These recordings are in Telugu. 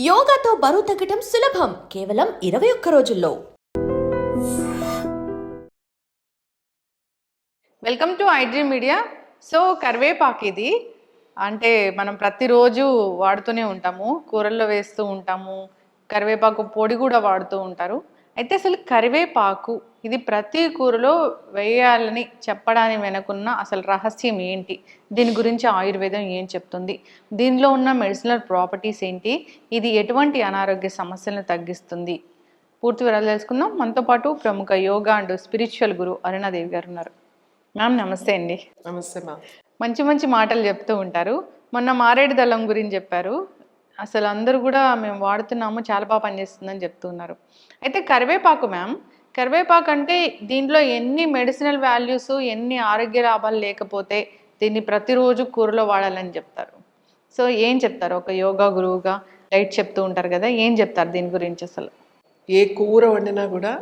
యోగాతో బరువు తగ్గటం సులభం. కేవలం ఇరవై ఒక్క రోజుల్లో. Welcome to iDream media. So కరివేపాకు ఇది అంటే మనం ప్రతిరోజు వాడుతూనే ఉంటాము. కూరల్లో వేస్తూ ఉంటాము. కరివేపాకు పొడి కూడా వాడుతూ ఉంటారు. అయితే అసలు కరివేపాకు ఇది ప్రతి కూరలో వేయాలని చెప్పడానికి వెనుకున్న అసలు రహస్యం ఏంటి? దీని గురించి ఆయుర్వేదం ఏం చెప్తుంది? దీనిలో ఉన్న మెడిసినల్ ప్రాపర్టీస్ ఏంటి? ఇది ఎటువంటి అనారోగ్య సమస్యలను తగ్గిస్తుంది? పూర్తి వివరాలు తెలుసుకుందాం. మనతో పాటు ప్రముఖ yoga and spiritual guru Arunadevi గారు ఉన్నారు. మ్యామ్ నమస్తే అండి. నమస్తే మ్యామ్. మంచి మంచి మాటలు చెప్తూ ఉంటారు. మొన్న మారేడు దళం గురించి చెప్పారు. అసలు అందరూ కూడా మేము వాడుతున్నాము చాలా బాగా పనిచేస్తుందని చెప్తున్నారు. అయితే కరివేపాకు మ్యామ్ కరివేపాకు అంటే దీంట్లో ఎన్ని మెడిసినల్ వాల్యూస్ ఎన్ని ఆరోగ్య లాభాలు లేకపోతే దీన్ని ప్రతిరోజు కూరలో వాడాలని చెప్తారు? సో ఏం చెప్తారు? ఒక యోగా గురువుగా డైట్ చెప్తూ ఉంటారు కదా ఏం చెప్తారు దీని గురించి అసలు? ఏ కూర వండినా కూడా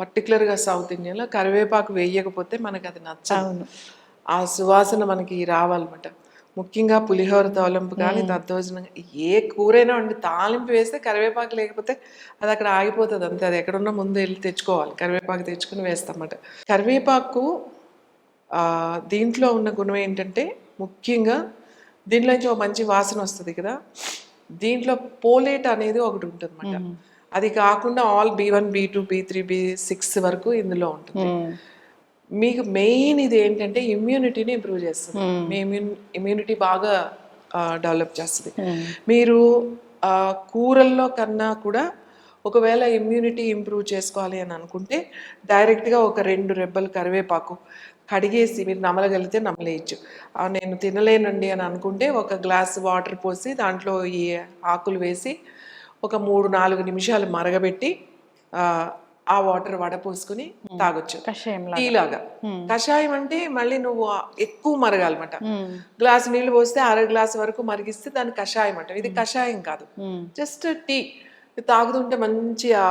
పర్టికులర్గా సౌత్ ఇండియన్లో కరివేపాకు వేయకపోతే మనకి అది నచ్చదు. ఆ సువాసన మనకి రావాలన్నమాట. ముఖ్యంగా పులిహోర తాలింపు కానీ దద్దోజనం ఏ కూరైనా వండి తాలింపు వేస్తే కరివేపాకు లేకపోతే అది అక్కడ ఆగిపోతుంది అంతే. అది ఎక్కడున్నా ముందు వెళ్ళి తెచ్చుకోవాలి. కరివేపాకు తెచ్చుకుని వేస్తామన్నమాట. కరివేపాకు దీంట్లో ఉన్న గుణం ఏంటంటే ముఖ్యంగా దీంట్లో నుంచి ఒక మంచి వాసన వస్తుంది కదా. దీంట్లో పోలేట్ అనేది ఒకటి ఉంటుంది అది కాకుండా all B one B two B three B six వరకు ఇందులో ఉంటుంది. మీకు మెయిన్ ఇది ఏంటంటే ఇమ్యూనిటీని ఇంప్రూవ్ చేస్తుంది. మీ ఇమ్యూన్ ఇమ్యూనిటీ బాగా డెవలప్ చేస్తుంది. మీరు ఆ, కూరల్లో కన్నా కూడా ఒకవేళ ఇమ్యూనిటీ ఇంప్రూవ్ చేసుకోవాలి అని అనుకుంటే డైరెక్ట్గా ఒక రెండు రెబ్బలు కరివేపాకు కడిగేసి మీరు నమలగలిగితే నమలేయచ్చు. నేను తినలేనండి అని అనుకుంటే ఒక గ్లాస్ వాటర్ పోసి దాంట్లో ఈ ఆకులు వేసి ఒక మూడు నాలుగు నిమిషాలు మరగబెట్టి ఆ, వాటర్ వడపోసుకుని తాగొచ్చు. కషాయం టీ లాగా కషాయం అంటే మళ్ళీ నువ్వు ఎక్కువ మరగాలన్నమాట. గ్లాస్ నీళ్ళు పోస్తే అర గ్లాస్ వరకు మరిగిస్తే దాన్ని కషాయం అంటాం. ఇది కషాయం కాదు. Just tea. తాగుతుంటే మంచి ఆ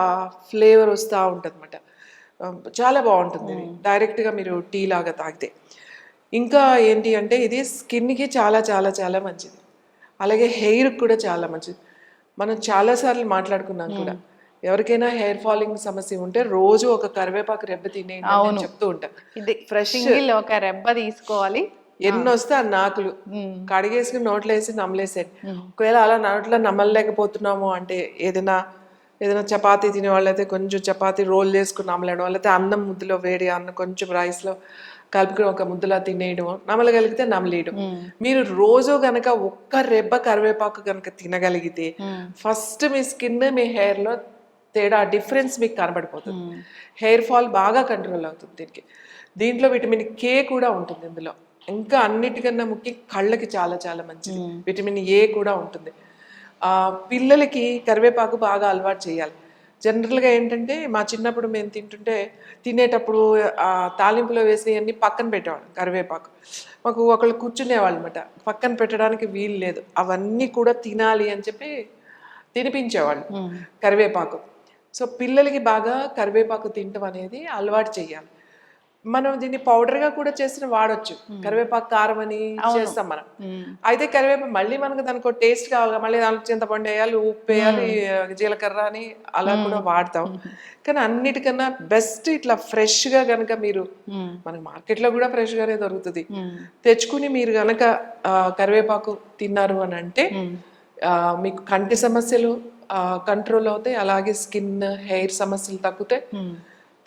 ఫ్లేవర్ వస్తూ ఉంటుంది అనమాట చాలా బాగుంటుంది ఇది. డైరెక్ట్గా మీరు టీ లాగా తాగితే. ఇంకా ఏంటి అంటే ఇది స్కిన్కి చాలా చాలా చాలా మంచిది. అలాగే హెయిర్కి కూడా చాలా మంచిది. మనం చాలాసార్లు మాట్లాడుకున్నాం కూడా. ఎవరికైనా హెయిర్ ఫాలింగ్ సమస్య ఉంటే రోజు ఒక కరివేపాకు రెబ్బ తినేయండి చెప్తూ ఉంటా. ఇది. సింగిల్ ఒక రెబ్బ తీసుకోవాలి. ఎన్ని వస్తే ఆ నాకులు కడిగేసుకుని నోట్లో వేసి నమ్మలేసేది ఒకవేళ అలా నోట్లో నమ్మలేకపోతున్నాము అంటే ఏదైనా ఏదైనా చపాతీ తినే వాళ్ళైతే కొంచెం చపాతీ రోల్ చేసుకుని నమ్మలేయడం వాళ్ళైతే అన్నం ముద్దలో వేడి అన్నం కొంచెం రైస్లో కలుపుకొని ఒక ముద్దలా తినేయడం నమ్మలగలిగితే నమ్మలేయడం మీరు రోజు గనక ఒక్క రెబ్బ కరివేపాకు గనక తినగలిగితే ఫస్ట్ మీ స్కిన్ మీ హెయిర్లో తేడా డిఫరెన్స్ మీకు కనబడిపోతుంది. హెయిర్ ఫాల్ బాగా కంట్రోల్ అవుతుంది దీనికి. దీంట్లో విటమిన్ కే కూడా ఉంటుంది ఇందులో. ఇంకా అన్నిటికన్నా ముఖ్యం కళ్ళకి చాలా చాలా మంచిది. విటమిన్ ఏ కూడా ఉంటుంది. పిల్లలకి కరివేపాకు బాగా అలవాటు చేయాలి. జనరల్గా ఏంటంటే మా చిన్నప్పుడు మేము తింటుంటే తినేటప్పుడు తాలింపులో వేసినవన్నీ పక్కన పెట్టేవాళ్ళం కరివేపాకు. మాకు ఒకళ్ళు కూర్చునేవాళ్ళు అనమాట పక్కన పెట్టడానికి వీలు లేదు. అవన్నీ కూడా తినాలి అని చెప్పి తినిపించేవాళ్ళు. కరివేపాకు. సో పిల్లలకి బాగా కరివేపాకు తినటం అనేది అలవాటు చేయాలి. మనం దీన్ని powder గా కూడా చేసిన వాడొచ్చు. కరివేపాకు కారం అని చేస్తాం మనం. అయితే కరివేపాకు మళ్ళీ మనకు దానికి టేస్ట్ కావాలి మళ్ళీ దాంట్లో చింతపండు వేయాలి ఉప్పు వేయాలి జీలకర్ర అని అలా కూడా వాడతాం. కానీ అన్నిటికన్నా బెస్ట్ ఇట్లా fresh గా గనక మీరు మనకి మార్కెట్లో కూడా fresh గానే దొరుకుతుంది తెచ్చుకుని మీరు గనక ఆ, కరివేపాకు తిన్నారు అని అంటే మీకు కంటి సమస్యలు కంట్రోల్ అవుతాయి. అలాగే స్కిన్ హెయిర్ సమస్యలు తగ్గుతాయి.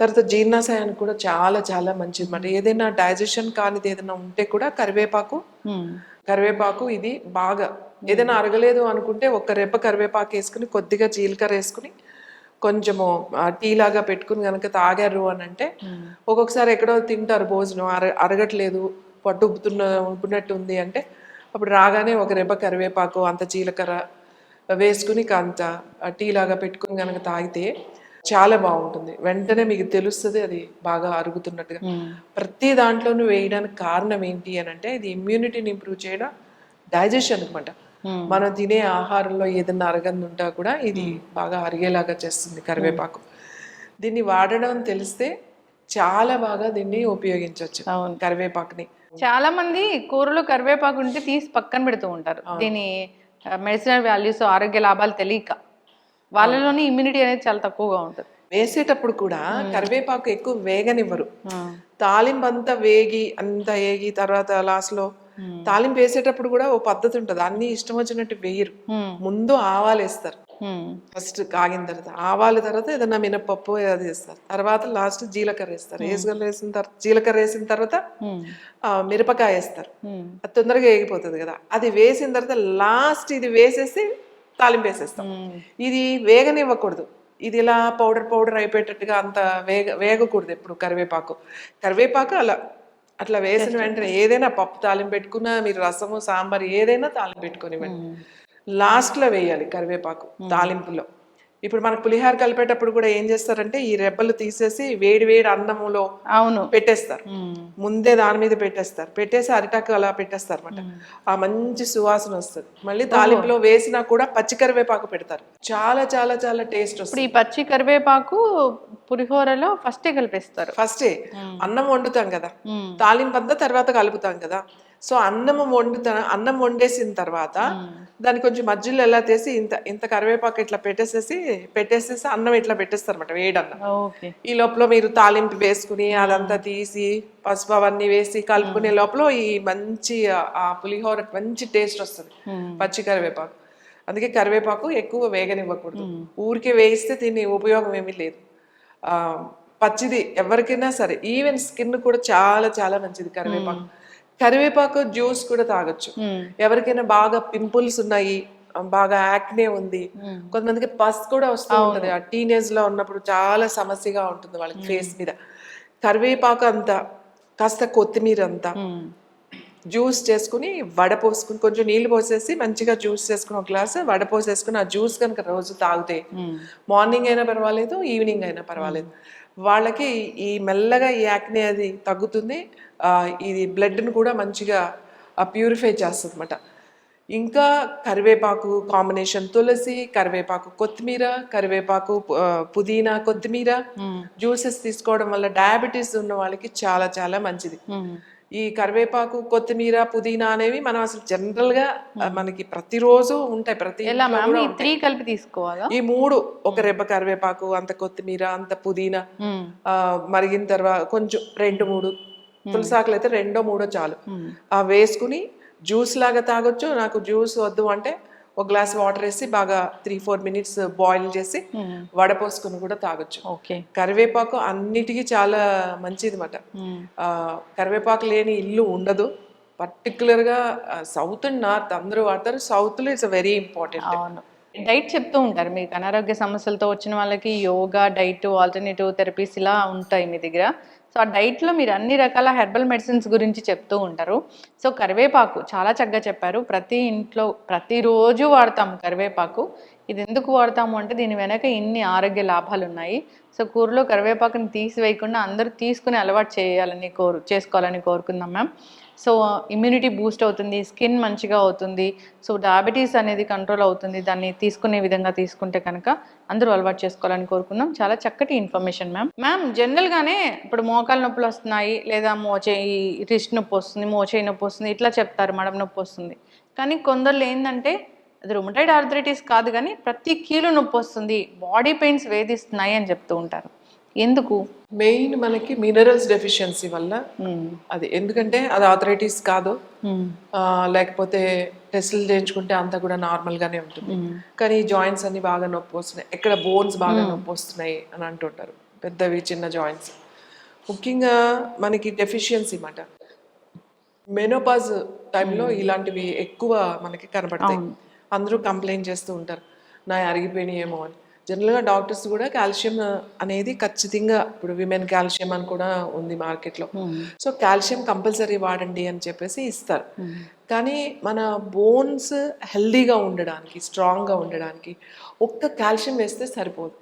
తర్వాత జీర్ణాశయానికి కూడా చాలా చాలా మంచిది అనమాట ఏదైనా డైజెషన్ కానిది ఏదైనా ఉంటే కూడా కరివేపాకు కరివేపాకు ఇది బాగా. ఏదైనా అరగలేదు అనుకుంటే ఒక రెప్ప కరివేపాకు వేసుకుని కొద్దిగా జీలకర్ర వేసుకుని కొంచెము టీ లాగా పెట్టుకుని కనుక తాగారు అని అంటే ఒక్కొక్కసారి ఎక్కడో తింటారు భోజనం. అర అరగట్లేదు పట్టు ఉబ్బుతున్న ఉబ్బినట్టు ఉంది అంటే అప్పుడు రాగానే ఒక రెబ్బ కరివేపాకు అంత జీలకర్ర వేసుకుని కాంత టీ లాగా పెట్టుకుని కనుక తాగితే చాలా బాగుంటుంది. వెంటనే మీకు తెలుస్తుంది అది బాగా అరుగుతున్నట్టుగా. ప్రతి దాంట్లోనూ వేయడానికి కారణం ఏంటి అని అంటే ఇది ఇమ్యూనిటీని ఇంప్రూవ్ చేయడం డైజెషన్ అనమాట మనం తినే ఆహారంలో ఏదైనా అరగంది ఉంటా కూడా ఇది బాగా అరిగేలాగా చేస్తుంది కరివేపాకు. దీన్ని వాడడం తెలిస్తే చాలా బాగా దీన్ని ఉపయోగించవచ్చు. కరివేపాకుని. చాలా మంది కూరలో కరివేపాకు ఉంటే తీసి పక్కన పెడుతూ ఉంటారు. దీని మెడిసినల్ వాల్యూస్ ఆరోగ్య లాభాలు తెలియక వాళ్ళలోని ఇమ్యూనిటీ అనేది చాలా తక్కువగా ఉంటుంది వేసేటప్పుడు కూడా కరివేపాకు ఎక్కువ వేగనివ్వరు. తాలింపు అంతా వేగి అంతా వేగి తర్వాత లాస్ట్లో తాలింపు వేసేటప్పుడు కూడా ఓ పద్ధతి ఉంటుంది అన్ని ఇష్టం వచ్చినట్టు వేయరు. ముందు ఆవాలు వేస్తారు. ఫస్ట్ కాగిన తర్వాత ఆవాల తర్వాత ఏదైనా మినపప్పు అది వేస్తారు. తర్వాత లాస్ట్ జీలకర్ర వేస్తారు. వేసుకర్ర వేసిన తర్వాత జీలకర్ర వేసిన తర్వాత మిరపకాయ వేస్తారు. అది తొందరగా వేగిపోతుంది కదా. అది వేసిన తర్వాత లాస్ట్ ఇది వేసేసి తాలింపు వేసేస్తాం. ఇది వేగనివ్వకూడదు. ఇది ఇలా పౌడర్ పౌడర్ అయిపోయేటట్టుగా అంత వేగ వేగకూడదు ఎప్పుడు కరివేపాకు. కరివేపాకు అలా అట్లా వేసిన వెంటనే ఏదైనా పప్పు తాలింపు పెట్టుకున్నా మీరు రసము సాంబార్ ఏదైనా తాలింపు పెట్టుకునివ్వండి లాస్ట్లో వేయాలి కరివేపాకు తాలింపులో. ఇప్పుడు మనకు పులిహార కలిపేటప్పుడు కూడా ఏం చేస్తారంటే ఈ రెబ్బలు తీసేసి వేడి వేడి అన్నములో అవును. పెట్టేస్తారు. ముందే దాని మీద పెట్టేస్తారు. పెట్టేసి అరిటాకు అలా పెట్టేస్తారు అనమాట ఆ మంచి సువాసన వస్తుంది. మళ్ళీ తాలింపులో వేసినా కూడా పచ్చి కరివేపాకు పెడతారు. చాలా చాలా చాలా టేస్ట్ వస్తుంది ఈ పచ్చి కరివేపాకు పులిహోరలో ఫస్టే కలిపేస్తారు. ఫస్టే. అన్నం వండుతాం కదా. తాలింపు అంతా తర్వాత కలుపుతాం కదా. సో అన్నం వండుతా అన్నం వండేసిన తర్వాత దాన్ని కొంచెం మధ్యలో ఎలా తీసి ఇంత ఇంత కరివేపాకు ఇట్లా పెట్టేసేసి పెట్టేసేసి అన్నం ఇట్లా పెట్టేస్తారు అనమాట వేడన్నం ఈ లోపల మీరు తాలింపు వేసుకుని అదంతా తీసి పసుపు అవన్నీ వేసి కలుపుకునే లోపల ఈ మంచి ఆ- పులిహోర మంచి టేస్ట్ వస్తుంది. పచ్చి కరివేపాకు. అందుకే కరివేపాకు ఎక్కువ వేగనివ్వకూడదు. ఊరికే వేయిస్తే దీని ఉపయోగం ఏమీ లేదు. పచ్చిది ఎవరికైనా సరే ఈవెన్ స్కిన్ కూడా చాలా చాలా మంచిది కరివేపాకు. కరివేపాకు జ్యూస్ కూడా తాగొచ్చు. ఎవరికైనా బాగా పింపుల్స్ ఉన్నాయి బాగా యాక్నే ఉంది కొంతమందికి పస్ కూడా వస్తూ ఉంటది. ఆ టీనేజ్లో ఉన్నప్పుడు చాలా సమస్యగా ఉంటుంది వాళ్ళకి ఫేస్ మీద. కరివేపాకు అంతా కాస్త కొత్తిమీర అంతా జ్యూస్ చేసుకుని వడపోసుకుని కొంచెం నీళ్ళు పోసేసి మంచిగా జ్యూస్ చేసుకుని ఒక గ్లాస్ వడపోసేసుకుని ఆ జ్యూస్ కనుక రోజు తాగితే మార్నింగ్ అయినా పర్వాలేదు ఈవినింగ్ అయినా పర్వాలేదు. వాళ్ళకి ఈ మెల్లగా ఈ యాక్నే అది తగ్గుతుంది. ఇది బ్లడ్ని కూడా మంచిగా ప్యూరిఫై చేస్తుంది అనమాట ఇంకా కరివేపాకు కాంబినేషన్ తులసి కరివేపాకు కొత్తిమీర కరివేపాకు పుదీనా కొత్తిమీర జ్యూసెస్ తీసుకోవడం వల్ల డయాబెటీస్ ఉన్న వాళ్ళకి చాలా చాలా మంచిది. ఈ కరివేపాకు కొత్తిమీర పుదీనా అనేవి మనం అసలు జనరల్గా మనకి ప్రతిరోజు ఉంటాయి ప్రతి త్రీ కలిపి తీసుకోవాలా? ఈ మూడు ఒక రెబ్బ కరివేపాకు అంత కొత్తిమీర అంత పుదీనా మరిగిన తర్వాత కొంచెం రెండు మూడు. తులసాకులు అయితే రెండో మూడో చాలు. ఆ వేసుకుని జ్యూస్ లాగా తాగొచ్చు నాకు జ్యూస్ వద్దు అంటే ఒక గ్లాస్ వాటర్ వేసి బాగా త్రీ ఫోర్ మినిట్స్ బాయిల్ చేసి వడపోసుకుని కూడా తాగొచ్చు. ఓకే కరివేపాకు అన్నిటికీ చాలా మంచిది మాట కరివేపాకు లేని ఇల్లు ఉండదు. పర్టికులర్గా సౌత్ అండ్ నార్త్ అందరూ వాడతారు. సౌత్లో ఇట్స్ వెరీ ఇంపార్టెంట్ అవును. డైట్ చెప్తూ ఉంటారు. మీకు అనారోగ్య సమస్యలతో వచ్చిన వాళ్ళకి యోగా డైట్ ఆల్టర్నేటివ్ థెరపీస్ ఇలా ఉంటాయి మీ దగ్గర. సో ఆ డైట్లో మీరు అన్ని రకాల హెర్బల్ మెడిసిన్స్ గురించి చెప్తూ ఉంటారు. సో కరివేపాకు చాలా చక్కగా చెప్పారు. ప్రతి ఇంట్లో ప్రతిరోజు వాడతాం కరివేపాకు. ఇది ఎందుకు వాడతాము అంటే దీని వెనక ఇన్ని ఆరోగ్య లాభాలు ఉన్నాయి. సో కూరలో కరివేపాకుని తీసివేయకుండా అందరూ తీసుకుని అలవాటు చేయాలని కోరు చేసుకోవాలని కోరుకుందాం మ్యామ్. సో ఇమ్యూనిటీ బూస్ట్ అవుతుంది స్కిన్ మంచిగా అవుతుంది. సో డయాబెటీస్ అనేది కంట్రోల్ అవుతుంది. దాన్ని తీసుకునే విధంగా తీసుకుంటే కనుక అందరూ అలవాటు చేసుకోవాలని కోరుకుందాం. చాలా చక్కటి ఇన్ఫర్మేషన్ మ్యామ్ మ్యామ్ జనరల్గానే ఇప్పుడు మోకాలు నొప్పులు వస్తున్నాయి లేదా మోచేయి రిస్ట్ నొప్పి వస్తుంది మోచేయి నొప్పి వస్తుంది ఇట్లా చెప్తారు మడం నొప్పి వస్తుంది. కానీ కొందరు ఏంటంటే అది రుమటైడ్ ఆర్థరైటిస్ కాదు కానీ ప్రతి కీలు నొప్పి వస్తుంది బాడీ పెయిన్స్ వేధిస్తున్నాయి అని చెప్తూ ఉంటారు. ఎందుకు? మెయిన్ మనకి మినరల్స్ డెఫిషియన్సీ వల్ల మ్మ్. అది. ఎందుకంటే అది ఆథరైటిస్ కాదు. ఆ, లేకపోతే టెస్టులు చేయించుకుంటే అంతా కూడా నార్మల్ గానే ఉంటుంది. కానీ జాయింట్స్ అన్ని బాగా నొప్పి వస్తున్నాయి. ఎక్కడ బోన్స్ బాగా నొప్పి వస్తున్నాయి అని అంటుంటారు. పెద్దవి చిన్న జాయింట్స్ ముఖ్యంగా మనకి డెఫిషియన్సీ మాట. మెనోపాజ్ టైంలో ఇలాంటివి ఎక్కువ మనకి కనబడతాయి అందరూ కంప్లైంట్ చేస్తూ ఉంటారు. నా అరిగిపోయినాయేమో అని. జనరల్గా డాక్టర్స్ కూడా కాల్షియం అనేది ఖచ్చితంగా ఇప్పుడు విమెన్ కాల్షియం అని కూడా ఉంది మార్కెట్లో. సో కాల్షియం కంపల్సరీ వాడండి అని చెప్పేసి ఇస్తారు. కానీ మన బోన్స్ హెల్దీగా ఉండడానికి స్ట్రాంగ్గా ఉండడానికి ఒక్క కాల్షియం వేస్తే సరిపోదు.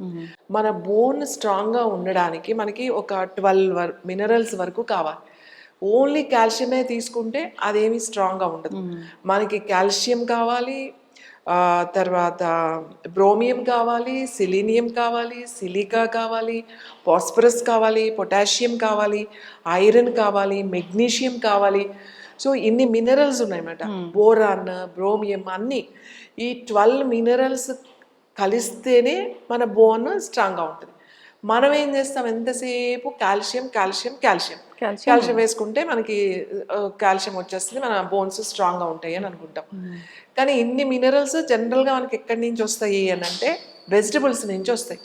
మన బోన్ స్ట్రాంగ్గా ఉండడానికి మనకి ఒక ట్వెల్వ్ వర్ మినరల్స్ వరకు కావాలి. ఓన్లీ కాల్షియమే తీసుకుంటే అదేమి స్ట్రాంగ్గా ఉండదు. మనకి కాల్షియం కావాలి తర్వాత బ్రోమియం కావాలి సిలీనియం కావాలి సిలికా కావాలి ఫాస్ఫరస్ కావాలి పొటాషియం కావాలి ఐరన్ కావాలి మెగ్నీషియం కావాలి. సో ఇన్ని మినరల్స్ ఉన్నాయన్నమాట. బోరాన్ బ్రోమియం అన్ని. ఈ ట్వెల్వ్ మినరల్స్ కలిస్తేనే మన బోన్ స్ట్రాంగ్గా ఉంటుంది. మనం ఏం చేస్తాం? ఎంతసేపు కాల్షియం కాల్షియం కాల్షియం. కాల్షియం వేసుకుంటే మనకి కాల్షియం వచ్చేస్తుంది. మన బోన్స్ స్ట్రాంగ్గా ఉంటాయి అని అనుకుంటాం. కానీ ఇన్ని మినరల్స్ జనరల్గా మనకి ఎక్కడి నుంచి వస్తాయి అని అంటే వెజిటబుల్స్ నుంచి వస్తాయి.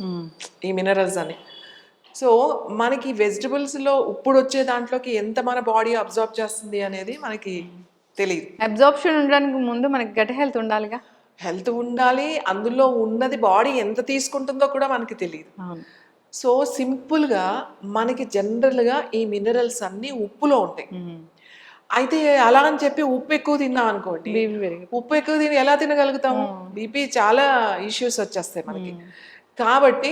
ఈ మినరల్స్ అని. సో మనకి వెజిటబుల్స్లో ఇప్పుడు వచ్చే దాంట్లోకి ఎంత మన బాడీ అబ్జర్వ్ చేస్తుంది అనేది మనకి తెలియదు అబ్జార్ప్షన్ ఉండడానికి ముందు మనకి గట్ హెల్త్ ఉండాలిగా? హెల్త్ ఉండాలి. అందులో ఉన్నది బాడీ ఎంత తీసుకుంటుందో కూడా మనకి తెలియదు సో సింపుల్గా మనకి జనరల్గా ఈ మినరల్స్ అన్నీ ఉప్పులో ఉంటాయి. అయితే అలా అని చెప్పి ఉప్పు ఎక్కువ తిన్నాం అనుకోండి ఉప్పు ఎక్కువ తిని ఎలా తినగలుగుతాము? బీపీ చాలా ఇష్యూస్ వచ్చేస్తాయి మనకి. కాబట్టి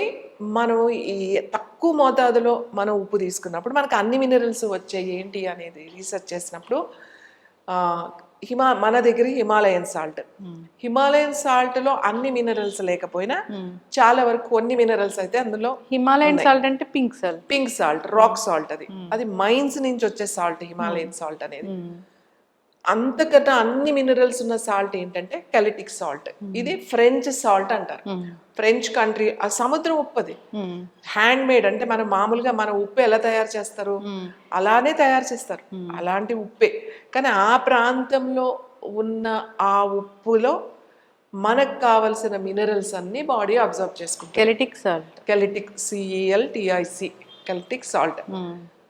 మనం ఈ తక్కువ మోతాదులో మనం ఉప్పు తీసుకున్నప్పుడు మనకు అన్ని మినరల్స్ వచ్చాయి ఏంటి అనేది రీసెర్చ్ చేసినప్పుడు హిమా మన దగ్గర హిమాలయన్ సాల్ట్. హిమాలయన్ సాల్ట్లో అన్ని మినరల్స్ లేకపోయినా చాలా వరకు కొన్ని మినరల్స్ అయితే అందులో హిమాలయన్ సాల్ట్ అంటే pink salt pink salt rock salt అది. అది మైన్స్ నుంచి వచ్చే సాల్ట్ హిమాలయన్ సాల్ట్ అనేది. అంతకన్నా అన్ని మినరల్స్ ఉన్న సాల్ట్ ఏంటంటే కెలిటిక్ సాల్ట్ ఇది ఫ్రెంచ్ సాల్ట్ అంటారు. ఫ్రెంచ్ కంట్రీ ఆ సముద్రం ఉప్పు అది హ్యాండ్ మేడ్ అంటే మనం మామూలుగా మన ఉప్పు ఎలా తయారు చేస్తారు? అలానే తయారు చేస్తారు. అలాంటి ఉప్పే. కానీ ఆ ప్రాంతంలో ఉన్న ఆ ఉప్పులో మనకు కావలసిన మినరల్స్ అన్ని బాడీ అబ్జర్వ్ చేసుకుంటుంది Celtic salt Celtic C E L T I C Celtic salt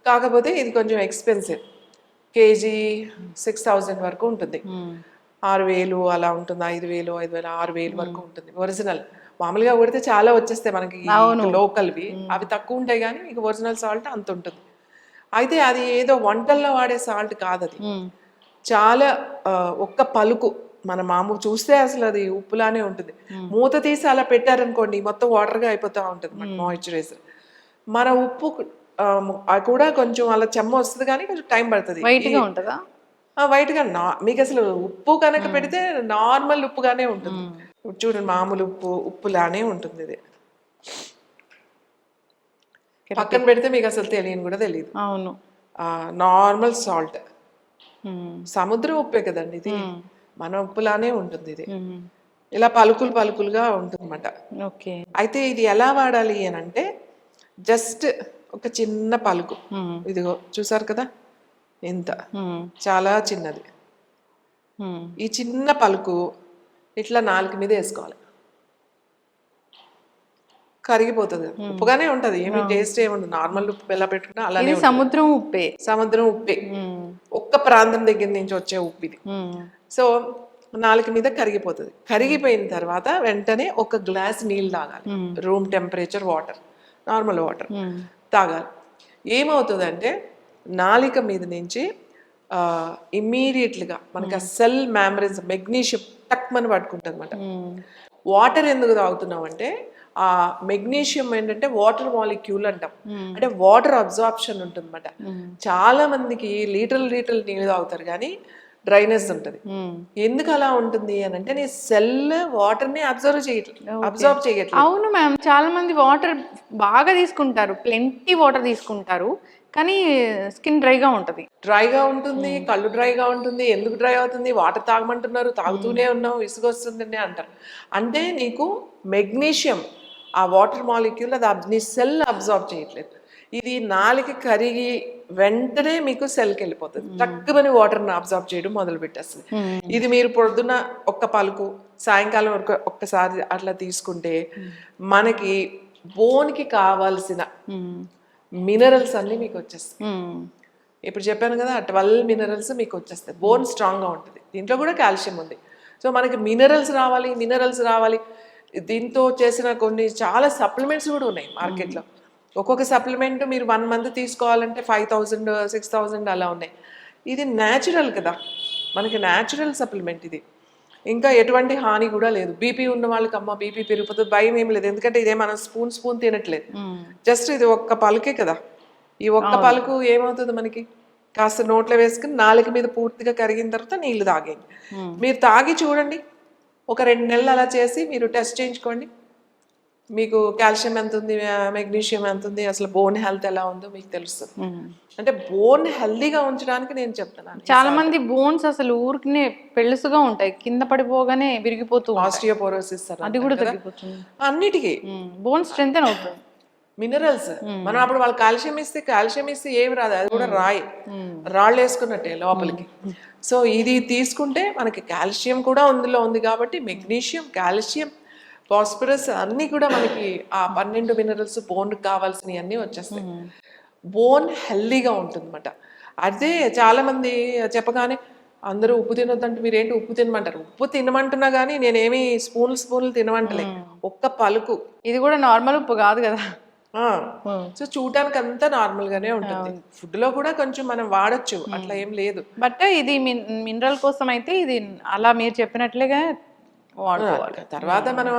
కాకపోతే ఇది కొంచెం ఎక్స్పెన్సివ్ కేజీ సిక్స్ థౌజండ్ వరకు ఉంటుంది. ఆరు వేలు అలా ఉంటుంది ఐదు వేలు ఐదు వేలు ఆరు వేలు వరకు ఉంటుంది. ఒరిజినల్. మామూలుగా కొడితే చాలా వచ్చేస్తాయి మనకి లోకల్వి. అవి తక్కువ ఉంటాయి కానీ మీకు ఒరిజినల్ సాల్ట్ అంత ఉంటుంది. అయితే అది ఏదో వంటల్లో వాడే సాల్ట్ కాదు అది చాలా ఒక్క పలుకు. మన మామూలు చూస్తే అసలు అది ఉప్పులానే ఉంటుంది. మూత తీసి అలా పెట్టారనుకోండి మొత్తం వాటర్గా అయిపోతూ ఉంటుంది మన మాయిశ్చరైజర్ మన ఉప్పు కూడా కొంచెం అలా చెమ్మ వస్తుంది కానీ కొంచెం టైం పడుతుంది. వైట్గా ఉంటుందా? ఆ, white గా నా మీకు అసలు ఉప్పు కనుక పెడితే నార్మల్ ఉప్పుగానే ఉంటుంది. చూడండి మామూలు ఉప్పు ఉప్పులానే ఉంటుంది ఇది. పక్కన పెడితే మీకు అసలు తెలియని కూడా తెలియదు. అవును. Normal salt. సముద్రం ఉప్పే కదండి ఇది. మన ఉప్పులానే ఉంటుంది ఇది. ఇలా పలుకులు పలుకులుగా ఉంటుందన్నమాట. ఓకే. అయితే ఇది ఎలా వాడాలి అని అంటే జస్ట్ ఒక చిన్న పలుకు. ఇదిగో చూసారు కదా? ఇంత మ్మ్. చాలా చిన్నది. ఈ చిన్న పలుకు ఇట్లా నాలుగు మీద వేసుకోవాలి. కరిగిపోతుంది. ఉప్పుగానే ఉంటది. ఏమి టేస్ట్ ఏమి ఉండదు. నార్మల్ ఉప్పు బెల్ల పెట్టుకున్నా అలానే. సముద్రం ఉప్పే. సముద్రం ఉప్పే. ఒక్క ప్రాంతం దగ్గర నుంచి వచ్చే ఉప్పు ఇది. సో నాలుగు మీద కరిగిపోతుంది. కరిగిపోయిన తర్వాత వెంటనే ఒక గ్లాస్ నీళ్ళు తాగాలి. Room temperature water. Normal water. తాగాలి. ఏమవుతుందంటే నాలిక మీద నుంచి ఇమ్మీడియట్లుగా మనకి ఆ సెల్ మ్యామరీస్ మెగ్నీషియం టక్మని పట్టుకుంటుంది అనమాట. వాటర్ ఎందుకు తాగుతున్నాం అంటే ఆ మెగ్నీషియం ఏంటంటే వాటర్ మాలిక్యూల్ అంటాం. అంటే వాటర్ అబ్జార్ప్షన్ ఉంటుంది చాలా మందికి లీటర్లు లీటర్లు నీళ్ళు తాగుతారు కానీ డ్రైనెస్ ఉంటుంది. మ్మ్. ఎందుకు అలా ఉంటుంది అని అంటే నీ సెల్ వాటర్ని అబ్జర్వ్ చేయట్లేదు అబ్జర్వ్ చేయట్లేదు అవును మ్యామ్ చాలా మంది వాటర్ బాగా తీసుకుంటారు ప్లెంటీ వాటర్ తీసుకుంటారు కానీ స్కిన్ డ్రైగా ఉంటది. డ్రైగా ఉంటుంది కళ్ళు డ్రైగా ఉంటుంది ఎందుకు డ్రై అవుతుంది వాటర్ తాగమంటున్నారు తాగుతూనే ఉన్నావు విసుగొస్తుందని అంటారు. అంటే నీకు మెగ్నీషియం ఆ వాటర్ మాలిక్యూల్ అది నీ సెల్ అబ్జర్వ్ చేయట్లేదు. ఇది నాలుగు కరిగి వెంటనే మీకు సెల్కి వెళ్ళిపోతుంది. తక్కువని వాటర్ని అబ్జర్వ్ చేయడం మొదలు పెట్టేస్తుంది. ఇది మీరు పొద్దున్న ఒక్క పలుకు సాయంకాలం వరకు ఒక్కసారి అట్లా తీసుకుంటే మనకి బోన్కి కావాల్సిన. మినరల్స్ అన్నీ మీకు వచ్చేస్తాయి. ఇప్పుడు చెప్పాను కదా ట్వెల్వ్ మినరల్స్ మీకు వచ్చేస్తాయి. బోన్ స్ట్రాంగ్గా ఉంటుంది. దీంట్లో కూడా కాల్షియం ఉంది. సో మనకి మినరల్స్ రావాలి మినరల్స్ రావాలి. దీంతో చేసిన కొన్ని చాలా సప్లిమెంట్స్ కూడా ఉన్నాయి మార్కెట్లో ఒక్కొక్క సప్లిమెంట్ మీరు వన్ మంత్ తీసుకోవాలంటే ఫైవ్ థౌజండ్ సిక్స్ థౌజండ్ అలా ఉన్నాయి. ఇది న్యాచురల్ కదా. మనకి న్యాచురల్ సప్లిమెంట్ ఇది. ఇంకా ఎటువంటి హాని కూడా లేదు. బీపీ ఉన్న వాళ్ళకి అమ్మ బీపీ పెరిగిపోతుంది భయం ఏం లేదు. ఎందుకంటే ఇదే మనం స్పూన్ స్పూన్ తినట్లేదు. జస్ట్ ఇది ఒక్క పలుకే కదా. ఈ ఒక్క పలుకు ఏమవుతుంది మనకి? కాస్త నోట్లో వేసుకుని నాలుగు మీద పూర్తిగా కరిగిన తర్వాత నీళ్ళు తాగేయండి. మీరు తాగి చూడండి. ఒక రెండు నెలలు అలా చేసి మీరు టెస్ట్ చేయించుకోండి. మీకు కాల్షియం ఎంత ఉంది మెగ్నీషియం ఎంత ఉంది అసలు బోన్ హెల్త్ ఎలా ఉందో మీకు తెలుస్తుంది అంటే బోన్ హెల్దీగా ఉంచడానికి నేను చెప్తున్నాను. చాలా మంది బోన్స్ అసలు ఊరికినే పెళ్ళుసుగా ఉంటాయి. కింద పడిపోగానే విరిగిపోతూ. ఆస్టియోపోరోసిస్ అది కూడా తగ్గిపోతుంది అన్నిటికీ. బోన్ స్ట్రెంగ్ అవుతుంది. మినరల్స్ మనం అప్పుడు వాళ్ళు కాల్షియం ఇస్తే కాల్షియం ఇస్తే ఏమి రాదు. అది కూడా రాయి. రాళ్ళు వేసుకున్నట్టే లోపలికి. సో ఇది తీసుకుంటే మనకి కాల్షియం కూడా అందులో ఉంది కాబట్టి మెగ్నీషియం కాల్షియం ఫాస్ఫరస్ అన్నీ కూడా మనకి ఆ పన్నెండు మినరల్స్ బోన్ కావాల్సినవి అన్నీ వచ్చేస్తాయి. బోన్ హెల్దీగా ఉంటుందన్నమాట. అదే చాలా మంది చెప్పగానే అందరూ ఉప్పు తినొద్దంటే మీరేంటి ఉప్పు తినమంటారు? ఉప్పు తినమంటున్నా కానీ నేనేమి స్పూన్లు స్పూన్లు తినమంటలే. ఒక్క పలుకు. ఇది కూడా నార్మల్ ఉప్పు కాదు కదా. ఆ. సో చూడటానికి అంతా నార్మల్ గానే ఉంటుంది. ఫుడ్లో కూడా కొంచెం మనం వాడొచ్చు. అట్లా ఏం లేదు. బట్ ఇది మినరల్ కోసం అయితే ఇది అలా మీరు చెప్పినట్లుగా వాడుకోవాలి. తర్వాత మనం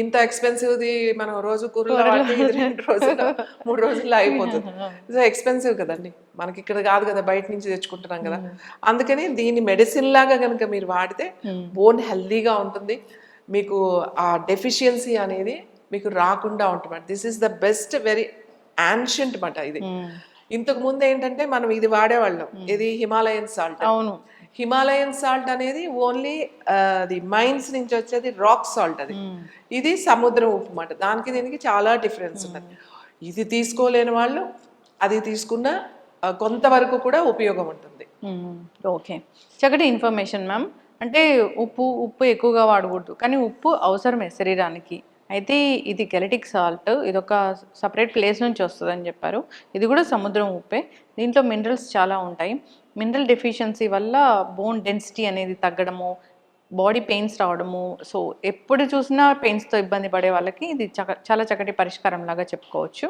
ఇంత ఎక్స్పెన్సివ్ ది మనం రోజు కూరలో రెండు రోజులు మూడు రోజుల్లో అయిపోతుంది. సో ఎక్స్పెన్సివ్ కదండి. మనకి ఇక్కడ కాదు కదా బయట నుంచి తెచ్చుకుంటున్నాం కదా. అందుకని దీన్ని మెడిసిన్ లాగా కనుక మీరు వాడితే బోన్ హెల్దీగా ఉంటుంది. మీకు ఆ డెఫిషియన్సీ అనేది మీకు రాకుండా ఉంటుంది this is the best very ancient మాట ఇది. ఇంతకు ముందు ఏంటంటే మనం ఇది వాడేవాళ్ళం. ఇది హిమాలయన్ సాల్ట్ అవును. హిమాలయన్ సాల్ట్ అనేది ఓన్లీ అది మైన్స్ నుంచి వచ్చేది రాక్ సాల్ట్ అది. ఇది సముద్రం ఉప్పు మాట దానికి దీనికి చాలా డిఫరెన్స్ ఉన్నది ఇది తీసుకోలేని వాళ్ళు అది తీసుకున్న కొంతవరకు కూడా ఉపయోగం ఉంటుంది. ఓకే చక్కటి ఇన్ఫర్మేషన్ మ్యామ్ అంటే ఉప్పు ఉప్పు ఎక్కువగా వాడకూడదు. కానీ ఉప్పు అవసరమే శరీరానికి. అయితే ఇది కెలటిక్ సాల్ట్ ఇది ఒక సపరేట్ ప్లేస్ నుంచి వస్తుందని చెప్పారు. ఇది కూడా సముద్రం ఉప్పే. దీంట్లో మినరల్స్ చాలా ఉంటాయి. మినరల్ డెఫిషియన్సీ వల్ల బోన్ డెన్సిటీ అనేది తగ్గడము బాడీ పెయిన్స్ రావడము సో ఎప్పుడు చూసినా పెయిన్స్తో ఇబ్బంది పడే వాళ్ళకి ఇది చక చాలా చక్కటి పరిష్కారం లాగా చెప్పుకోవచ్చు.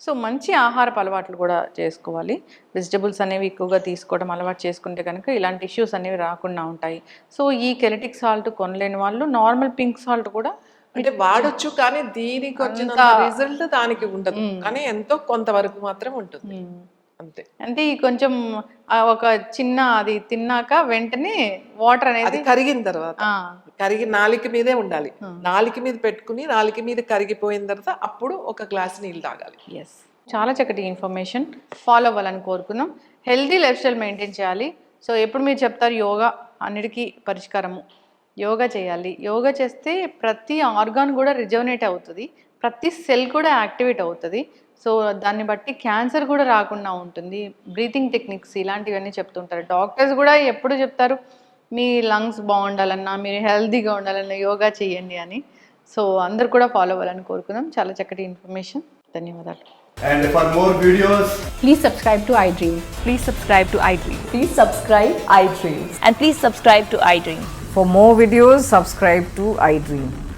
సో మంచి ఆహారపు అలవాట్లు కూడా చేసుకోవాలి. వెజిటబుల్స్ అనేవి ఎక్కువగా తీసుకోవడం అలవాటు చేసుకుంటే కనుక ఇలాంటి ఇష్యూస్ అనేవి రాకుండా ఉంటాయి. సో ఈ కెలటిక్ సాల్ట్ కొనలేని వాళ్ళు నార్మల్ పింక్ సాల్ట్ కూడా అంటే వాడొచ్చు కానీ దీనికి వచ్చిన రిజల్ట్ దానికి ఉండదు. కానీ ఎంతో కొంతవరకు మాత్రం ఉంటుంది. అంతే. అంటే ఈ కొంచెం ఒక చిన్న అది తిన్నాక వెంటనే వాటర్ అనేది కరిగిన తర్వాత. కరిగి నాలిక మీదే ఉండాలి. నాలిక మీద పెట్టుకుని నాలిక మీద కరిగిపోయిన తర్వాత అప్పుడు ఒక గ్లాస్ నీళ్ళు తాగాలి. ఎస్ చాలా చక్కటి ఇన్ఫర్మేషన్. ఫాలో అవ్వాలని కోరుకుందాం హెల్తీ లైఫ్ స్టైల్ మెయింటైన్ చేయాలి. సో ఎప్పుడు మీరు చెప్తారు యోగా అన్నిటికీ పరిష్కారము. యోగా చేయాలి. యోగా చేస్తే ప్రతి ఆర్గాన్ కూడా రిజర్వనేట్ అవుతుంది. ప్రతి సెల్ కూడా యాక్టివేట్ అవుతుంది. సో దాన్ని బట్టి క్యాన్సర్ కూడా రాకుండా ఉంటుంది బ్రీతింగ్ టెక్నిక్స్ ఇలాంటివన్నీ చెప్తుంటారు డాక్టర్స్ కూడా ఎప్పుడు చెప్తారు మీ లంగ్స్ బాగుండాలన్నా మీరు హెల్తీగా ఉండాలన్నా యోగా చేయండి అని సో అందరు కూడా ఫాలో అవ్వాలని కోరుకుందాం చాలా చక్కటి ఇన్ఫర్మేషన్ ధన్యవాదాలు And for more videos, Please subscribe to iDream. Please subscribe to iDream. Please subscribe iDreams. And please subscribe to iDream. For more videos, subscribe to iDream.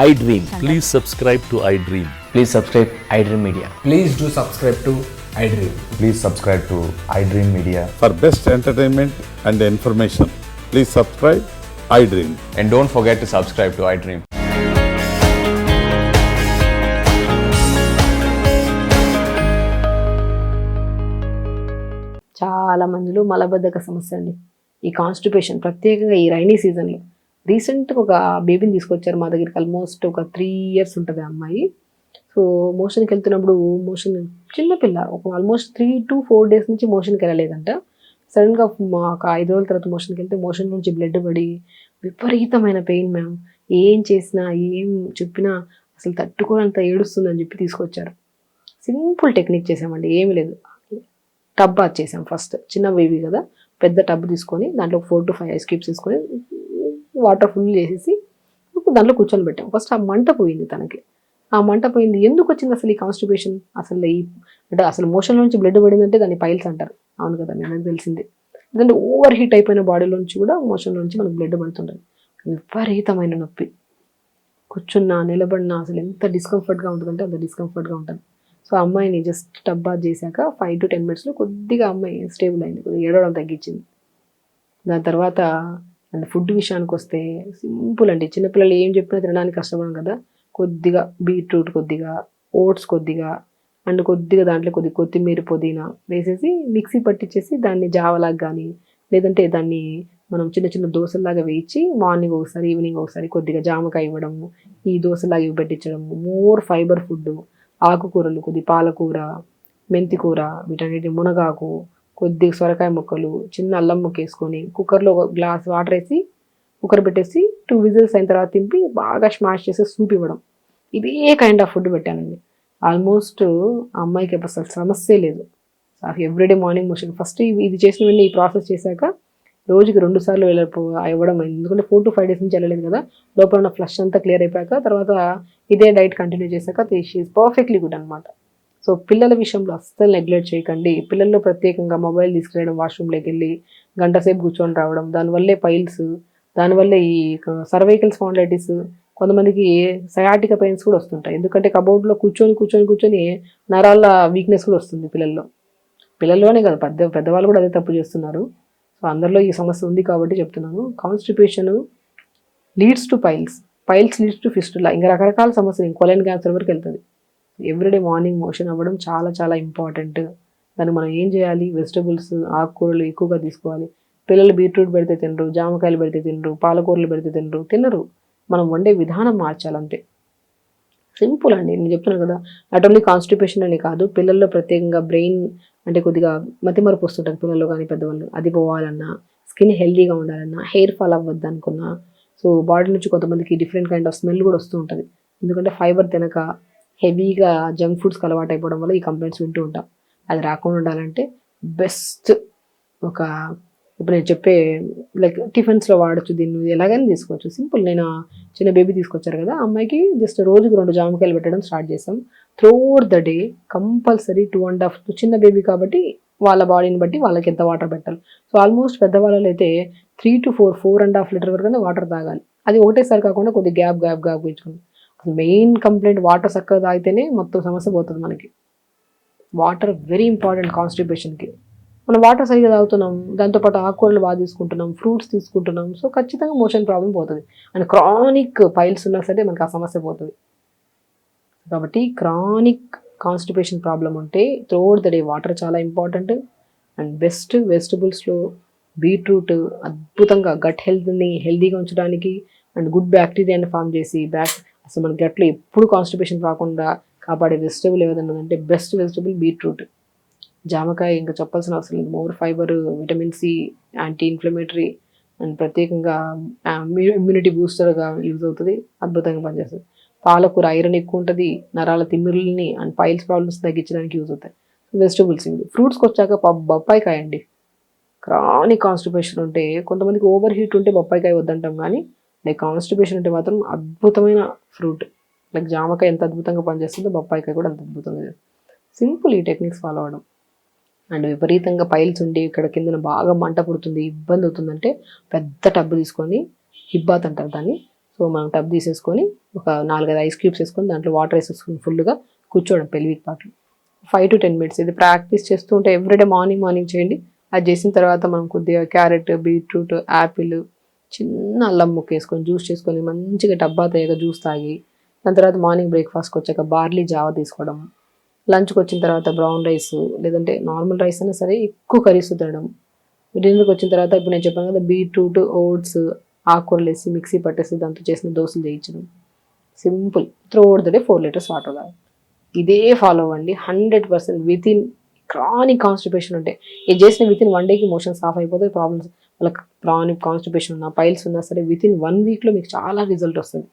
iDream. Please subscribe to iDream. Please subscribe iDream media. Please do subscribe to iDream. Please subscribe to iDream media. For best entertainment and information please subscribe iDream. And don't forget to subscribe to iDream. రీసెంట్గా ఒక బేబీని తీసుకొచ్చారు మా దగ్గరికి. ఆల్మోస్ట్ ఒక త్రీ ఇయర్స్ ఉంటుంది ఆ అమ్మాయి. సో మోషన్కి వెళ్తున్నప్పుడు మోషన్ చిన్నపిల్ల ఒక almost three to four days నుంచి మోషన్కి వెళ్ళలేదంట. సడన్గా మాకు ఒక ఐదు రోజుల తర్వాత మోషన్కి వెళ్తే మోషన్ నుంచి బ్లడ్ పడి విపరీతమైన పెయిన్ మ్యామ్. ఏం చేసినా ఏం చెప్పినా అసలు తట్టుకోనంత ఏడుస్తుందని చెప్పి తీసుకొచ్చారు. సింపుల్ టెక్నిక్ చేసామండి ఏమీ లేదు. టబ్ బాత్ చేసాం ఫస్ట్. చిన్న బేబీ కదా. పెద్ద టబ్ తీసుకొని దాంట్లో four to five ice cubes తీసుకొని వాటర్ ఫుల్ చేసేసి దాంట్లో కూర్చొని పెట్టాం. ఫస్ట్ ఆ మంట పోయింది తనకి. ఆ మంట పోయింది. ఎందుకు వచ్చింది అసలు ఈ కాన్స్టిపేషన్ అసలు ఈ అంటే అసలు మోషన్ నుంచి బ్లడ్ పడిందంటే దాన్ని పైల్స్ అంటారు. అవును కదా మీ తెలిసింది తెలిసిందే. ఎందుకంటే ఓవర్ హీట్ అయిపోయిన బాడీలో నుంచి కూడా మోషన్ నుంచి మనకు బ్లడ్ పడుతుంటుంది. విపరీతమైన నొప్పి. కూర్చున్నా నిలబడినా అసలు ఎంత డిస్కంఫర్ట్గా ఉంటుందంటే అంత డిస్కంఫర్ట్గా ఉంటుంది. సో అమ్మాయిని జస్ట్ టబ్ చేశాక ఫైవ్ టు టెన్ మినిట్స్లో కొద్దిగా అమ్మాయి స్టేబుల్ అయింది. కొద్దిగా ఏడవడం తగ్గించింది. దాని తర్వాత అండ్ ఫుడ్ విషయానికి వస్తే సింపుల్ అండి. చిన్నపిల్లలు ఏం చెప్పినా తినడానికి కష్టపడం కదా. కొద్దిగా బీట్రూట్ కొద్దిగా ఓట్స్ కొద్దిగా అండ్ కొద్దిగా దాంట్లో కొద్దిగా కొత్తిమీర పుదీనా వేసేసి మిక్సీ పట్టించేసి దాన్ని జావలాగా కానీ లేదంటే దాన్ని మనం చిన్న చిన్న దోశలాగా వేయించి మార్నింగ్ ఒకసారి ఈవినింగ్ ఒకసారి కొద్దిగా జామకాయ ఇవ్వడము ఈ దోశలాగా ఇవి పెట్టించడము మోర్ ఫైబర్ ఫుడ్ ఆకుకూరలు కొద్ది పాలకూర మెంతికూర వీటన్నిటి మునగాకు కొద్దిగా సొరకాయ ముక్కలు చిన్న అల్లం ముక్క వేసుకొని కుక్కర్లో ఒక గ్లాస్ వాటర్ వేసి కుక్కర్ పెట్టేసి టూ విజిల్స్ అయిన తర్వాత తింపి బాగా స్మాష్ చేసి సూప్ ఇవ్వడం. ఇదే కైండ్ ఆఫ్ ఫుడ్ పెట్టానండి. ఆల్మోస్ట్ ఆ అమ్మాయికి అసలు సమస్య లేదు. ఎవ్రీడే మార్నింగ్ మోషన్ ఫస్ట్ ఇది చేసిన వెంటనే ఈ ప్రాసెస్ చేశాక రోజుకి రెండు సార్లు వెళ్ళిపో ఇవ్వడం అయింది. ఎందుకంటే ఫోర్ టు ఫైవ్ డేస్ నుంచి వెళ్ళలేదు కదా. లోపల ఉన్న ఫ్లష్ అంతా క్లియర్ అయిపోయాక తర్వాత ఇదే డైట్ కంటిన్యూ చేశాక షీఈ్ పర్ఫెక్ట్లీ గుడ్ అనమాట సో పిల్లల విషయంలో అస్సలు నెగ్లెక్ట్ చేయకండి. పిల్లల్లో ప్రత్యేకంగా మొబైల్ తీసుకెళ్ళడం వాష్రూమ్లోకి వెళ్ళి గంట సేపు కూర్చొని రావడం దానివల్లే పైల్స్ దానివల్ల ఈ సర్వైకల్ స్పాండైటిస్ కొంతమందికి సయాటిక పెయిన్స్ కూడా వస్తుంటాయి. ఎందుకంటే కబోర్డ్లో కూర్చొని కూర్చొని కూర్చొని నరాల వీక్నెస్ కూడా వస్తుంది పిల్లల్లో. పిల్లల్లోనే కాదు పెద్ద పెద్దవాళ్ళు కూడా అదే తప్పు చేస్తున్నారు. సో అందరిలో ఈ సమస్య ఉంది కాబట్టి చెప్తున్నాను. Constipation leads to piles piles leads to fistula ఇంకా రకరకాల సమస్యలు కొలైన్ క్యాన్సర్ వరకు వెళ్తుంది. ఎవ్రీడే మార్నింగ్ మోషన్ అవ్వడం చాలా చాలా ఇంపార్టెంట్. దాన్ని మనం ఏం చేయాలి? వెజిటబుల్స్ ఆకుకూరలు ఎక్కువగా తీసుకోవాలి. పిల్లలు బీట్రూట్ పెడితే తినరు జామకాయలు పెడితే తినరు పాలకూరలు పెడితే తినరు తినరు. మనం వండే విధానం మార్చాలంతే. సింపుల్ అండి. నేను చెప్తున్నాను కదా నాట్ ఓన్లీ కాన్స్టిపేషన్ అని కాదు పిల్లల్లో ప్రత్యేకంగా బ్రెయిన్ అంటే కొద్దిగా మతిమరుపు వస్తుంటుంది పిల్లలు కానీ పెద్దవాళ్ళు. అది పోవాలన్నా స్కిన్ హెల్దీగా ఉండాలన్నా హెయిర్ ఫాల్ అవ్వద్దు అనుకున్నా. సో బాడీ నుంచి కొంతమందికి డిఫరెంట్ కైండ్ ఆఫ్ స్మెల్ కూడా వస్తూ ఉంటుంది. ఎందుకంటే ఫైబర్ తినక హెవీగా జంక్ ఫుడ్స్కి అలవాటు అయిపోవడం వల్ల ఈ కంప్లైంట్స్ వింటూ ఉంటాం. అది రాకుండా ఉండాలంటే బెస్ట్ ఒక ఇప్పుడు నేను చెప్పే లైక్ టిఫిన్స్లో వాడచ్చు దీన్ని ఎలాగైనా తీసుకోవచ్చు. సింపుల్ నేను చిన్న బేబీ తీసుకొచ్చారు కదా అమ్మాయికి జస్ట్ రోజుకు రెండు జామకాయలు పెట్టడం స్టార్ట్ చేసాం. Throughout the day compulsory two and half చిన్న బేబీ కాబట్టి వాళ్ళ బాడీని బట్టి వాళ్ళకి ఎంత వాటర్ పెట్టాలి. సో ఆల్మోస్ట్ పెద్దవాళ్ళు అయితే three to four four and half litre వరకు వాటర్ తాగాలి. అది ఒకటేసారి కాకుండా కొద్ది గ్యాప్ గ్యాప్ గ్యాప్ ఇచ్చుకోండి మెయిన్ కంప్లైంట్ వాటర్ చక్కగా తాగితేనే మొత్తం సమస్య పోతుంది మనకి. వాటర్ వెరీ ఇంపార్టెంట్ కాన్స్టిపేషన్కి మనం వాటర్ సరిగ్గా తాగుతున్నాం దాంతోపాటు ఆకుకూరలు బాగా తీసుకుంటున్నాం ఫ్రూట్స్ తీసుకుంటున్నాం సో ఖచ్చితంగా మోషన్ ప్రాబ్లం పోతుంది. అండ్ క్రానిక్ పైల్స్ ఉన్నా సరే మనకి ఆ సమస్య పోతుంది. కాబట్టి క్రానిక్ కాన్స్టిపేషన్ ప్రాబ్లం ఉంటే త్రోడ్ ద డే వాటర్ చాలా ఇంపార్టెంట్ అండ్ బెస్ట్ వెజిటబుల్స్లో బీట్రూట్ అద్భుతంగా గట్ హెల్త్ని హెల్తీగా ఉంచడానికి అండ్ గుడ్ బ్యాక్టీరియాని ఫామ్ చేసి బ్యాక్ సో మన గట్లో ఎప్పుడు కాన్స్టిపేషన్ రాకుండా కాపాడే వెజిటబుల్ ఏదైనా అంటే బెస్ట్ వెజిటబుల్ బీట్రూట్ జామకాయ ఇంకా చెప్పాల్సిన అవసరం లేదు. More fibre vitamin C anti inflammatory and ప్రత్యేకంగా ఇమ్యూనిటీ బూస్టర్గా యూజ్ అవుతుంది. అద్భుతంగా పనిచేస్తుంది. పాలకూర ఐరన్ ఎక్కువ ఉంటుంది. నరాల తిమ్మిరుల్ని అండ్ పైల్స్ ప్రాబ్లమ్స్ తగ్గించడానికి యూజ్ అవుతాయి. వెజిటబుల్స్ ఇవి. ఫ్రూట్స్కి వచ్చాక ప- బొప్పాయికాయ అండి క్రానిక్ కాన్స్టిపేషన్ ఉంటే కొంతమందికి ఓవర్ హీట్ ఉంటే బొప్పాయికాయ వద్దంటాం కానీ లైక్ కాన్స్టిపేషన్ అంటే మాత్రం అద్భుతమైన ఫ్రూట్ లైక్ జామకాయ ఎంత అద్భుతంగా పనిచేస్తుందో బొప్పాయికాయ కూడా అంత అద్భుతంగా సింపుల్ ఈ టెక్నిక్స్ ఫాలో అవడం అండ్ విపరీతంగా పైల్స్ ఉండి ఇక్కడ కిందన బాగా మంట పుడుతుంది ఇబ్బంది అవుతుందంటే పెద్ద టబ్ తీసుకొని హిబ్బాత్ అంటారు దాన్ని. సో మనం టబ్ తీసేసుకొని ఒక నాలుగైదు ఐస్ క్యూబ్స్ వేసుకొని దాంట్లో వాటర్ వేసేసుకొని ఫుల్గా కూర్చోవడం పెల్విక్ పాటలు ఫైవ్ టు టెన్ మినిట్స్ ఇది ప్రాక్టీస్ చేస్తూ ఉంటే ఎవ్రీడే మార్నింగ్ మార్నింగ్ చేయండి. అది చేసిన తర్వాత మనం కొద్దిగా క్యారెట్ బీట్రూట్ యాపిల్ చిన్న అల్లం ముక్క వేసుకొని జ్యూస్ చేసుకొని మంచిగా డబ్బా తేగ జ్యూస్ తాగి దాని తర్వాత మార్నింగ్ బ్రేక్ఫాస్ట్కి వచ్చాక బార్లీ జావ తీసుకోవడం లంచ్కి వచ్చిన తర్వాత బ్రౌన్ రైస్ లేదంటే నార్మల్ రైస్ అయినా సరే ఎక్కువ కర్రీస్ తినడం. డిన్నర్కి వచ్చిన తర్వాత ఇప్పుడు నేను చెప్పాను కదా బీట్రూట్ ఓట్స్ ఆకుకూరలు వేసి మిక్సీ పట్టేసి దాంతో చేసిన దోశలు చేయించడం. Simple. Throughout the day four litres water తాగాలి. ఇదే ఫాలో అవ్వండి. Hundred percent within chronic constipation ఉంటే ఇది చేసిన వితిన్ వన్ డేకి మోషన్ సాఫ్ అయిపోతాయి ప్రాబ్లమ్స్ వాళ్ళకి క్రానిక్ కాన్స్టిపేషన్ ఉన్నా పైల్స్ ఉన్నా సరే విత్ ఇన్ వన్ వీక్లో మీకు చాలా రిజల్ట్ వస్తుంది.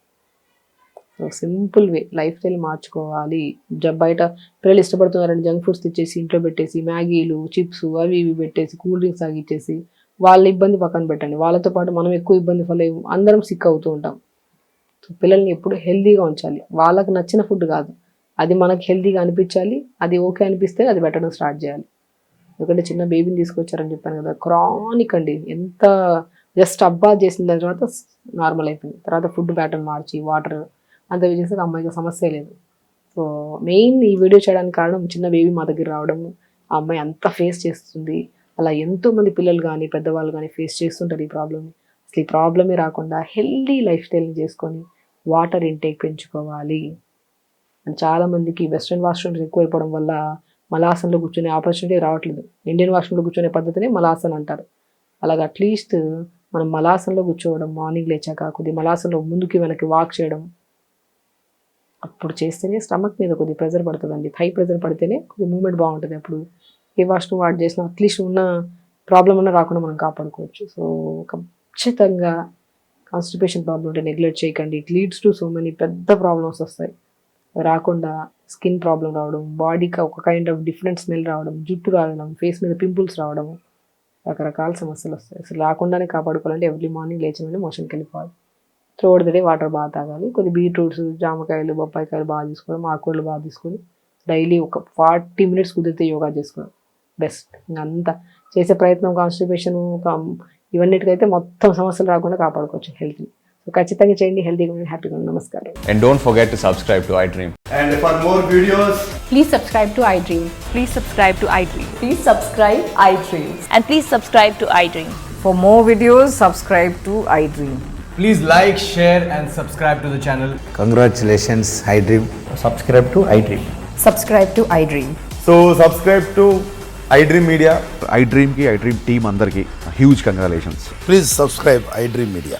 సింపుల్ వే లైఫ్ స్టైల్ మార్చుకోవాలి. జ- బయట పిల్లలు ఇష్టపడుతున్నారని జంక్ ఫుడ్స్ తెచ్చేసి ఇంట్లో పెట్టేసి మ్యాగీలు చిప్స్ అవి ఇవి పెట్టేసి కూల్ డ్రింక్స్ తాగిచ్చేసి వాళ్ళ ఇబ్బంది పక్కన పెట్టండి. వాళ్ళతో పాటు మనం ఎక్కువ ఇబ్బంది ఫల అందరం సిక్ అవుతూ ఉంటాం. సో పిల్లల్ని ఎప్పుడు హెల్తీగా ఉంచాలి. వాళ్ళకి నచ్చిన ఫుడ్ కాదు. అది మనకు హెల్దీగా అనిపించాలి. అది ఓకే అనిపిస్తే అది పెట్టడం స్టార్ట్ చేయాలి. ఎందుకంటే చిన్న బేబీని తీసుకొచ్చారని చెప్పాను కదా క్రానిక్ అండి. ఎంత జస్ట్ అబ్బా చేసిన దాని తర్వాత నార్మల్ అయిపోయింది. తర్వాత ఫుడ్ ప్యాటర్న్ మార్చి వాటర్ అంత చేస్తే అమ్మాయికి సమస్య లేదు. సో మెయిన్ ఈ వీడియో చేయడానికి కారణం చిన్న బేబీ మా దగ్గర రావడము ఆ అమ్మాయి అంత ఫేస్ చేస్తుంది. అలా ఎంతో మంది పిల్లలు కానీ పెద్దవాళ్ళు కానీ ఫేస్ చేస్తుంటారు ఈ ప్రాబ్లమ్ని అసలు ఈ ప్రాబ్లమే రాకుండా హెల్దీ లైఫ్ స్టైల్ని చేసుకొని వాటర్ ఇంటేక్ పెంచుకోవాలి. అండ్ చాలామందికి వెస్ట్రన్ వాష్రూమ్స్ ఎక్కువైపోవడం వల్ల మలాసనలో కూర్చునే ఆపర్చునిటీ రావట్లేదు. ఇండియన్ వాష్రూమ్లో కూర్చునే పద్ధతినే మలాసన్ అంటారు. అలాగ అట్లీస్ట్ మనం మలాసనలో కూర్చోవడం మార్నింగ్ లేచాక కొద్ది మలాసనలో ముందుకి వెనక్కి వాక్ చేయడం అప్పుడు చేస్తేనే స్టమక్ మీద కొద్ది ప్రెజర్ పడుతుందండి. థై ప్రెజర్ పడితేనే కొద్ది మూమెంట్ బాగుంటుంది. అప్పుడు ఏ వాష్రూమ్ వాడు చేసినా అట్లీస్ట్ ఉన్న ప్రాబ్లం అన్న రాకుండా మనం కాపాడుకోవచ్చు. సో ఖచ్చితంగా కాన్స్టిపేషన్ ప్రాబ్లం ఉంటే నెగ్లెక్ట్ చేయకండి. It leads to so many పెద్ద ప్రాబ్లమ్స్ వస్తాయి. రాకుండా స్కిన్ ప్రాబ్లం రావడం బాడీకి ఒక కైండ్ ఆఫ్ డిఫరెంట్ స్మెల్ రావడం జుట్టు రావడం ఫేస్ మీద పింపుల్స్ రావడం రకరకాల సమస్యలు వస్తాయి. అసలు రాకుండానే కాపాడుకోవాలంటే ఎవ్రీ మార్నింగ్ లేచిన వెంటనే మోషన్కి వెళ్ళిపోవాలి. త్రోడ్ డే వాటర్ బాగా తాగాలి. కొన్ని బీట్రూట్స్ జామకాయలు బొప్పాయికాయలు బాగా తీసుకోవడం ఆకుకూరలు బాగా తీసుకొని డైలీ ఒక ఫార్టీ మినిట్స్ కుదిరితే యోగా చేసుకోవడం బెస్ట్ ఇంకంతా అంతా చేసే ప్రయత్నం కాన్స్టిపేషన్ ఇవన్నిటికైతే మొత్తం సమస్యలు రాకుండా కాపాడుకోవచ్చు హెల్త్ని. సో ఖచ్చితంగా చేయండి హెల్తీగా ఉండండి హ్యాపీగా ఉండండి నమస్కారం And don't forget to subscribe to iDream. And for more videos, Please subscribe to iDream. Please subscribe to iDream. Please subscribe iDream. And please subscribe to iDream. For more videos, subscribe to iDream. please like, share, and subscribe to the channel. Congratulations, iDream. Subscribe to iDream. Subscribe to iDream. So subscribe to iDream Media. iDream ki iDream team అందరికి huge congratulations. Please subscribe iDream Media.